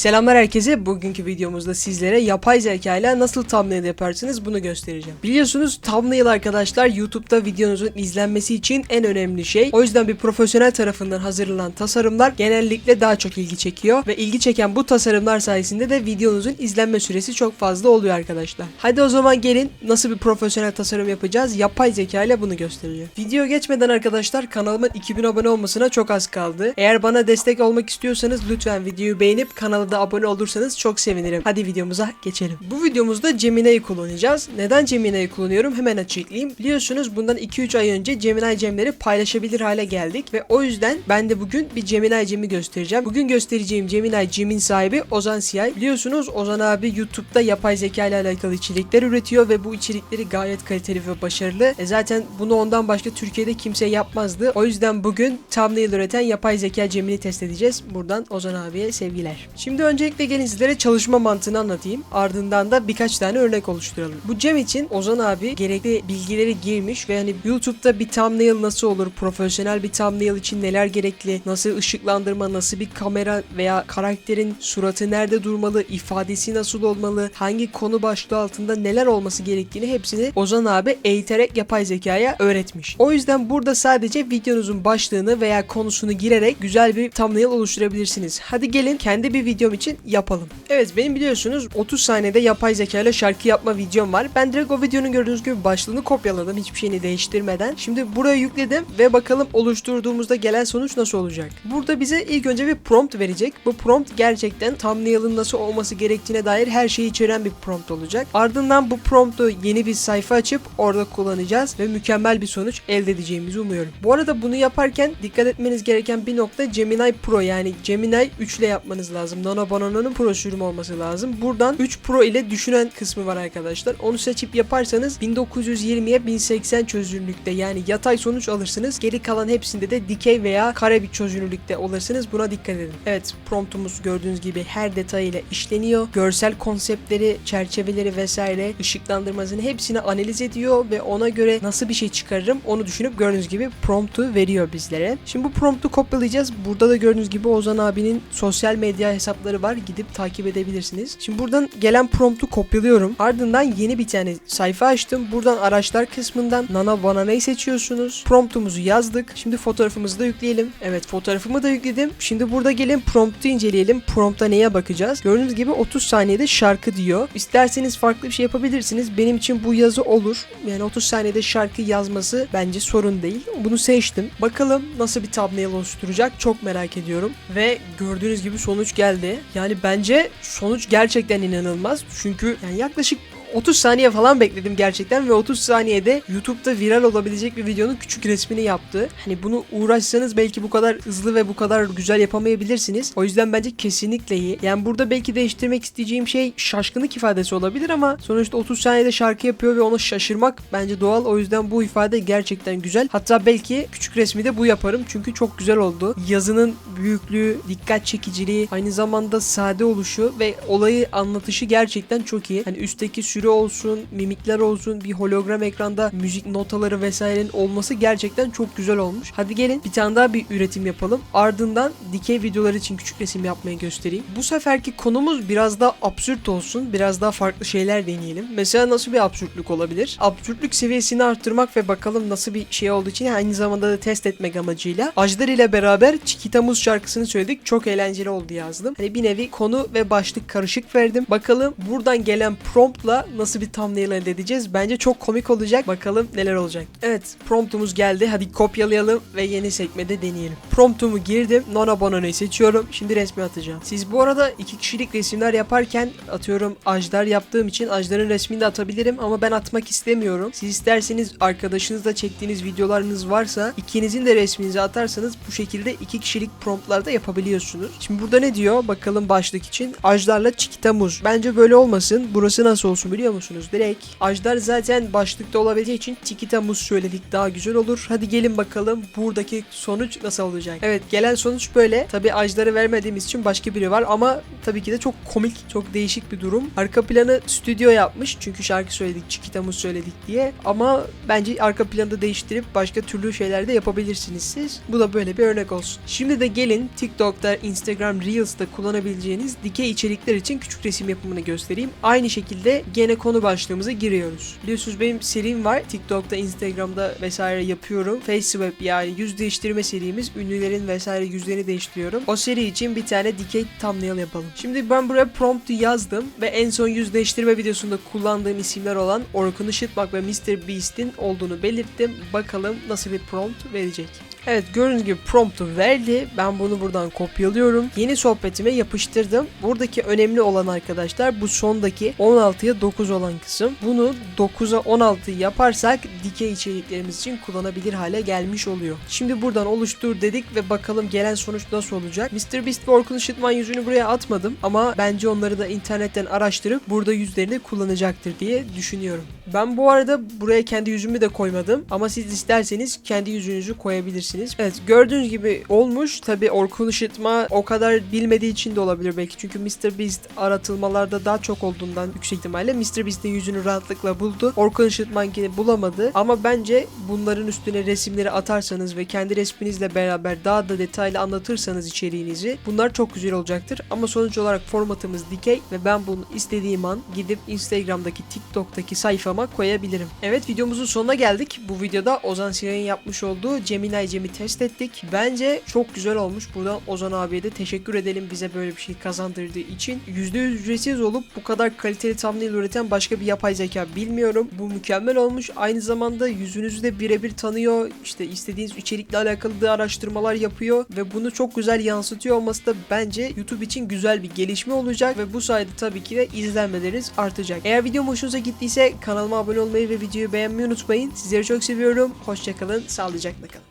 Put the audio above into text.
Selamlar herkese. Bugünkü videomuzda sizlere yapay zeka ile nasıl thumbnail yaparsınız bunu göstereceğim. Biliyorsunuz thumbnail arkadaşlar YouTube'da videonuzun izlenmesi için en önemli şey. O yüzden bir profesyonel tarafından hazırlanan tasarımlar genellikle daha çok ilgi çekiyor ve ilgi çeken bu tasarımlar sayesinde de videonuzun izlenme süresi çok fazla oluyor arkadaşlar. Hadi o zaman gelin nasıl bir profesyonel tasarım yapacağız? Yapay zeka ile bunu göstereceğim. Video geçmeden arkadaşlar kanalımın 2000 abone olmasına çok az kaldı. Eğer bana destek olmak istiyorsanız lütfen videoyu beğenip da abone olursanız çok sevinirim. Hadi videomuza geçelim. Bu videomuzda Gemini'yi kullanacağız. Neden Gemini'yi kullanıyorum hemen açıklayayım. Biliyorsunuz bundan 2-3 ay önce Gemini Gem'leri paylaşabilir hale geldik ve o yüzden ben de bugün bir Gemini Gem'i göstereceğim. Bugün göstereceğim Gemini Gem'in sahibi Ozan Siyay. Biliyorsunuz Ozan abi YouTube'da yapay zeka ile alakalı içerikler üretiyor ve bu içerikleri gayet kaliteli ve başarılı. E zaten bunu ondan başka Türkiye'de kimse yapmazdı. O yüzden bugün thumbnail üreten yapay zeka Gemini test edeceğiz. Buradan Ozan abiye sevgiler. Şimdi öncelikle gelin sizlere çalışma mantığını anlatayım. Ardından da birkaç tane örnek oluşturalım. Bu Cem için Ozan abi gerekli bilgileri girmiş ve hani YouTube'da bir thumbnail nasıl olur, profesyonel bir thumbnail için neler gerekli, nasıl ışıklandırma, nasıl bir kamera veya karakterin suratı nerede durmalı, ifadesi nasıl olmalı, hangi konu başlığı altında neler olması gerektiğini hepsini Ozan abi eğiterek yapay zekaya öğretmiş. O yüzden burada sadece videonuzun başlığını veya konusunu girerek güzel bir thumbnail oluşturabilirsiniz. Hadi gelin kendi bir videom için yapalım. Evet benim biliyorsunuz 30 saniyede yapay zeka ile şarkı yapma videom var. Ben direkt o videonun gördüğünüz gibi başlığını kopyaladım hiçbir şeyini değiştirmeden. Şimdi buraya yükledim ve bakalım oluşturduğumuzda gelen sonuç nasıl olacak. Burada bize ilk önce bir prompt verecek. Bu prompt gerçekten thumbnail'ın nasıl olması gerektiğine dair her şeyi içeren bir prompt olacak. Ardından bu promptu yeni bir sayfa açıp orada kullanacağız ve mükemmel bir sonuç elde edeceğimizi umuyorum. Bu arada bunu yaparken dikkat etmeniz gereken bir nokta Gemini Pro yani Gemini 3 ile yapmanız lazım. Nano Banano'nun Pro sürümü olması lazım. Buradan 3 Pro ile düşünen kısmı var arkadaşlar. Onu seçip yaparsanız 1920'ye 1080 çözünürlükte yani yatay sonuç alırsınız. Geri kalan hepsinde de dikey veya kare bir çözünürlükte olursanız buna dikkat edin. Evet promptumuz gördüğünüz gibi her detayıyla işleniyor. Görsel konseptleri, çerçeveleri vesaire ışıklandırmasını hepsini analiz ediyor ve ona göre nasıl bir şey çıkarırım onu düşünüp gördüğünüz gibi promptu veriyor bizlere. Şimdi bu promptu kopyalayacağız. Burada da gördüğünüz gibi Ozan abinin sosyal medya hesapları var. Gidip takip edebilirsiniz. Şimdi buradan gelen promptu kopyalıyorum. Ardından yeni bir tane sayfa açtım. Buradan araçlar kısmından Nana Banana'yı seçiyorsunuz. Promptumuzu yazdık. Şimdi fotoğrafımızı da yükleyelim. Evet fotoğrafımı da yükledim. Şimdi burada gelin promptu inceleyelim. Prompta neye bakacağız? Gördüğünüz gibi 30 saniyede şarkı diyor. İsterseniz farklı bir şey yapabilirsiniz. Benim için bu yazı olur. Yani 30 saniyede şarkı yazması bence sorun değil. Bunu seçtim. Bakalım nasıl bir thumbnail oluşturacak çok merak ediyorum. Ve gördüğünüz gibi sonuç geldi. Yani bence sonuç gerçekten inanılmaz. Çünkü yani yaklaşık 30 saniye falan bekledim gerçekten ve 30 saniyede YouTube'da viral olabilecek bir videonun küçük resmini yaptı. Hani bunu uğraşsanız belki bu kadar hızlı ve bu kadar güzel yapamayabilirsiniz. O yüzden bence kesinlikle iyi. Yani burada belki değiştirmek isteyeceğim şey şaşkınlık ifadesi olabilir ama sonuçta 30 saniyede şarkı yapıyor ve ona şaşırmak bence doğal. O yüzden bu ifade gerçekten güzel. Hatta belki küçük resmi de bu yaparım çünkü çok güzel oldu. Yazının büyüklüğü, dikkat çekiciliği, aynı zamanda sade oluşu ve olayı anlatışı gerçekten çok iyi. Hani üstteki sürü olsun, mimikler olsun, bir hologram ekranda müzik notaları vesairenin olması gerçekten çok güzel olmuş. Hadi gelin bir tane daha bir üretim yapalım. Ardından dikey videolar için küçük resim yapmayı göstereyim. Bu seferki konumuz biraz daha absürt olsun. Biraz daha farklı şeyler deneyelim. Mesela nasıl bir absürtlük olabilir? Absürtlük seviyesini arttırmak ve bakalım nasıl bir şey olduğu için aynı zamanda da test etmek amacıyla Ajdar ile beraber Çikita Muz şarkısını söyledik. Çok eğlenceli oldu yazdım. Hani bir nevi konu ve başlık karışık verdim. Bakalım buradan gelen promptla nasıl bir thumbnail elde edeceğiz? Bence çok komik olacak. Bakalım neler olacak. Evet promptumuz geldi. Hadi kopyalayalım ve yeni sekmede deneyelim. Promptumu girdim. Nona Bonano'yu seçiyorum. Şimdi resmi atacağım. Siz bu arada iki kişilik resimler yaparken atıyorum Ajdar yaptığım için Ajdar'ın resmini de atabilirim ama ben atmak istemiyorum. Siz isterseniz arkadaşınızla çektiğiniz videolarınız varsa ikinizin de resminizi atarsanız bu şekilde iki kişilik promptlarda yapabiliyorsunuz. Şimdi burada ne diyor? Bakalım başlık için. Ajdar'la Çikita Muz. Bence böyle olmasın. Burası nasıl olsun biliyor biliyor musunuz? Direkt Ajdar zaten başlıkta olabileceği için Tikita Muz söyledik daha güzel olur. Hadi gelin bakalım buradaki sonuç nasıl olacak? Evet gelen sonuç böyle. Tabi Ajdar'ı vermediğimiz için başka biri var ama tabii ki de çok komik, çok değişik bir durum. Arka planı stüdyo yapmış çünkü şarkı söyledik, Chiquita Muz söyledik diye. Ama bence arka planı da değiştirip başka türlü şeyler de yapabilirsiniz siz. Bu da böyle bir örnek olsun. Şimdi de gelin TikTok'ta, Instagram Reels'ta kullanabileceğiniz dikey içerikler için küçük resim yapımını göstereyim. Aynı şekilde gene konu başlığımıza giriyoruz. Biliyorsunuz benim serim var. TikTok'ta, Instagram'da vesaire yapıyorum. FaceWeb yani yüz değiştirme serimiz. Ünlülerin vesaire yüzlerini değiştiriyorum. O seri için bir tane dikey thumbnail yapalım. Şimdi ben buraya prompt yazdım ve en son yüz değiştirme videosunda kullandığım isimler olan Orkun Işıtmak ve Mr. Beast'in olduğunu belirttim. Bakalım nasıl bir prompt verecek. Evet gördüğünüz gibi promptu verdi. Ben bunu buradan kopyalıyorum. Yeni sohbetime yapıştırdım. Buradaki önemli olan arkadaşlar bu sondaki 16'ya 9 olan kısım. Bunu 9'a 16 yaparsak dikey içeriklerimiz için kullanabilir hale gelmiş oluyor. Şimdi buradan oluştur dedik ve bakalım gelen sonuç nasıl olacak. Mr. Beast ve Orkun Işıtman yüzünü buraya atmadım ama bence onları da internetten araştırıp burada yüzlerini kullanacaktır diye düşünüyorum. Ben bu arada buraya kendi yüzümü de koymadım ama siz isterseniz kendi yüzünüzü koyabilirsiniz. Evet gördüğünüz gibi olmuş. Tabi Orkun Işıtma o kadar bilmediği için de olabilir belki. Çünkü Mr. Beast aratılmalarda daha çok olduğundan yüksek ihtimalle Mr. Beast'in yüzünü rahatlıkla buldu. Orkun Işıtmankini bulamadı. Ama bence bunların üstüne resimleri atarsanız ve kendi resminizle beraber daha da detaylı anlatırsanız içeriğinizi bunlar çok güzel olacaktır. Ama sonuç olarak formatımız dikey ve ben bunu istediğim an gidip Instagram'daki TikTok'taki sayfama koyabilirim. Evet videomuzun sonuna geldik. Bu videoda Ozan Siray'ın yapmış olduğu Gemini Cem'i test ettik. Bence çok güzel olmuş. Buradan Ozan abiye de teşekkür edelim bize böyle bir şey kazandırdığı için. %100 ücretsiz olup bu kadar kaliteli thumbnail üreten başka bir yapay zeka bilmiyorum. Bu mükemmel olmuş. Aynı zamanda yüzünüzü de birebir tanıyor. İşte istediğiniz içerikle alakalı da araştırmalar yapıyor ve bunu çok güzel yansıtıyor olması da bence YouTube için güzel bir gelişme olacak ve bu sayede tabii ki de izlenmeleriniz artacak. Eğer videom hoşunuza gittiyse kanalıma abone olmayı ve videoyu beğenmeyi unutmayın. Sizleri çok seviyorum. Hoşçakalın. Sağlıcakla kalın.